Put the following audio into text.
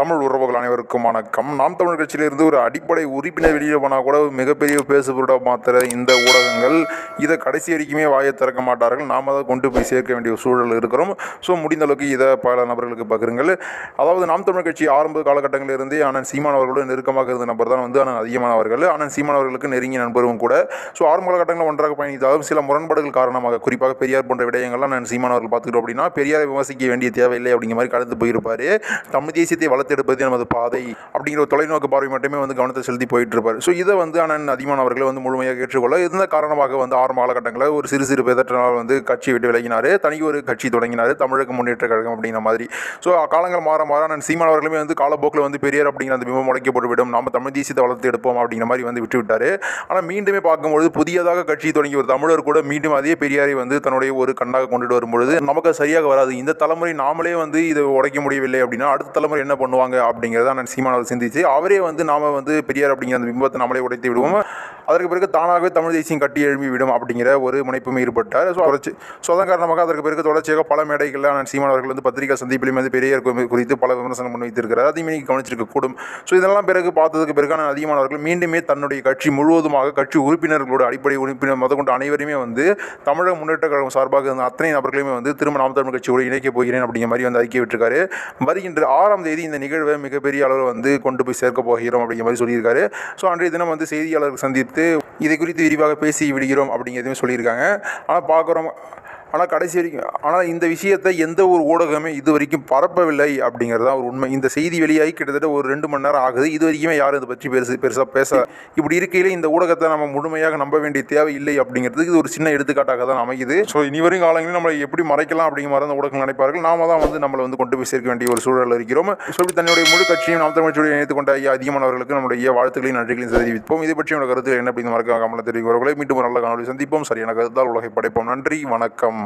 தமிழ் உறவுகள் அனைவருக்கும் வணக்கம். நாம் தமிழ் கட்சியிலிருந்து ஒரு அடிப்படை உறுப்பினர் வெளியே போனால் கூட மிகப்பெரிய பேசுபொருடாக மாத்திர இந்த ஊடகங்கள் இதை கடைசி வரைக்குமே வாயை திறக்க மாட்டார்கள். நாம் அதை கொண்டு போய் சேர்க்க வேண்டிய சூழல் இருக்கிறோம். ஸோ முடிந்த அளவுக்கு இதை பல நபர்களுக்கு பகிருங்கள். அதாவது நாம் தமிழ் கட்சி ஆரம்ப காலகட்டங்களில் இருந்தே அண்ணன் சீமான் நெருக்கமாக இருந்த நபர் தான் வந்து ஆனால் அதிகமானவர்கள் ஆனால் சீமான் அவர்களுக்கு நெருங்கிய நண்பரும் கூட. ஸோ ஆரம்ப காலகட்டங்களில் ஒன்றாக பயணித்தாலும் சில முரண்பாடுகள் காரணமாக குறிப்பாக பெரியார் போன்ற விடயங்கள்லாம் நான் சீமான் அவர்கள் பார்த்துக்கிட்டோம் அப்படின்னா பெரியாரை விமர்சிக்க வேண்டிய தேவையில்லை அப்படிங்கிற மாதிரி கடந்து போயிருப்பார். தமிழ் தேசியத்தை வளர்த்து வளர்த்தெடுப்பது நமது பாதை அப்படிங்கிற ஒரு தொலைநோக்கு பார்வை மட்டுமே வந்து கவனத்தை செலுத்தி போயிட்டு இருப்பார் ஸோ இதை வந்து அண்ணன் அதிகமான அவர்களை வந்து முழுமையாக ஏற்றுக்கொள்ள இருந்த காரணமாக வந்து ஆறு காலகட்டங்களில் ஒரு சிறு சிறு பேதற்றினால் வந்து கட்சி விட்டு விலகினார். தனி ஒரு கட்சி தொடங்கினார். தமிழக முன்னேற்ற கழகம் அப்படிங்கிற மாதிரி. ஸோ காலங்கள் மாற மாற நான் சீமான் அவர்களுமே வந்து காலப்போக்கில் வந்து பெரியார் அப்படிங்கிற அந்த பிம்பம் உடைக்கப்பட்டு விடும் நம்ம தமிழ் தேசியத்தை வளர்த்து எடுப்போம் அப்படிங்கிற மாதிரி வந்து விட்டு விட்டார் ஆனால் மீண்டுமே பார்க்கும்பொழுது புதியதாக கட்சி தொடங்கி ஒரு தமிழர் கூட மீண்டும் அதே பெரியாரை வந்து தன்னுடைய ஒரு கண்ணாக கொண்டுட்டு வரும்பொழுது நமக்கு சரியாக வராது. இந்த தலைமுறை நாமளே வந்து இதை உடைக்க முடியவில்லை அப்படின்னா அடுத்த தலைமுறை என்ன பண்ணுவாங்க அப்படிங்கிறத நான் சீமானவர் சிந்திச்சு அவரே வந்து நாம வந்து பெரியார் அப்படிங்கிற அந்த பிம்பத்தை நம்மளே உடைத்து விடுவோம். அதற்கு பிறகு தானாகவே தமிழ் தேசியம் கட்டி எழுப்பி விடும் அப்படிங்கிற ஒரு முனைப்பும் ஈடுபட்டார் ஸோ தொடர்ச்சி ஸோ அதன் காரணமாக அதற்கு பிறகு தொடர்ச்சியாக பல மேடைகளில் நான் சீமான் அவர்கள் வந்து பத்திரிகை சந்திப்பிலும் வந்து பெரியார் குறித்து பல விமர்சனம் முன்வைத்திருக்கிறார். அதையும் நீங்கள் கவனிச்சிருக்க கூடும். ஸோ இதெல்லாம் பிறகு பார்த்ததுக்கு பிறகு நான் அதிகமானவர்கள் மீண்டுமே தன்னுடைய கட்சி முழுவதுமாக கட்சி உறுப்பினர்களோட அடிப்படை உறுப்பினர் முத கொண்டு அனைவருமே வந்து தமிழக முன்னேற்ற கழகம் சார்பாக இருந்த அத்தனை நபர்களையுமே வந்து திரும்ப நாம் தமிழ் கட்சியோடு இணைக்கப் போகிறேன் அப்படிங்கிற மாதிரி வந்து அறிக்கை விட்டிருக்காரு. வருகின்ற ஆறாம் தேதி இந்த நிகழ்வை மிகப்பெரிய அளவில் வந்து கொண்டு போய் சேர்க்க போகிறோம் அப்படிங்கிற மாதிரி சொல்லியிருக்காரு. ஸோ அன்றைய தினம் வந்து செய்தியாளர்கள் சந்தித்து இது குறித்து விரிவாக பேசி விடுகிறோம் அப்படிங்கிறதையும் சொல்லியிருக்காங்க. ஆனால் பார்க்குறோம் ஆனால் கடைசி வரைக்கும் ஆனால் இந்த விஷயத்தை எந்த ஒரு ஊடகமே இது வரைக்கும் பரப்பவில்லை அப்படிங்கிறது தான் ஒரு உண்மை. இந்த செய்தி வெளியாகி கிட்டத்தட்ட ஒரு ரெண்டு மணி நேரம் ஆகுது. இது வரைக்குமே யாரும் இதை பற்றி பெருசு பெருசாக பேச இப்படி இருக்கையில் இந்த ஊடகத்தை நம்ம முழுமையாக நம்ப வேண்டிய தேவை இல்லை அப்படிங்கிறதுக்கு இது ஒரு சின்ன எடுத்துக்காட்டாக தான் அமையுது. ஸோ இனி வரும் காலங்களில் நம்மளை எப்படி மறைக்கலாம் அப்படிங்கிற மாதிரி அந்த ஊடகங்கள் நினைப்பார்கள். நாம தான் வந்து நம்மளை வந்து கொண்டு போய் சேர்க்க வேண்டிய ஒரு சூழல் இருக்கிறோம். சொல்லி தன்னுடைய முழு கட்சியும் நாம் தமிழ்ச்சியுடைய இணைத்து கொண்ட ஐயா அதிகமானவர்களுக்கு நம்முடைய வாழ்த்துக்களையும் நன்றிகளையும் தெரிவிப்போம். இதை பற்றி உள்ள கருத்து என்ன அப்படின்னு மறக்காம தெரிவிக்கிறவர்களை மீண்டும் ஒரு நல்ல காணொலி சந்திப்போம். சரியான கருத்தால் உலகை படைப்போம். நன்றி வணக்கம்.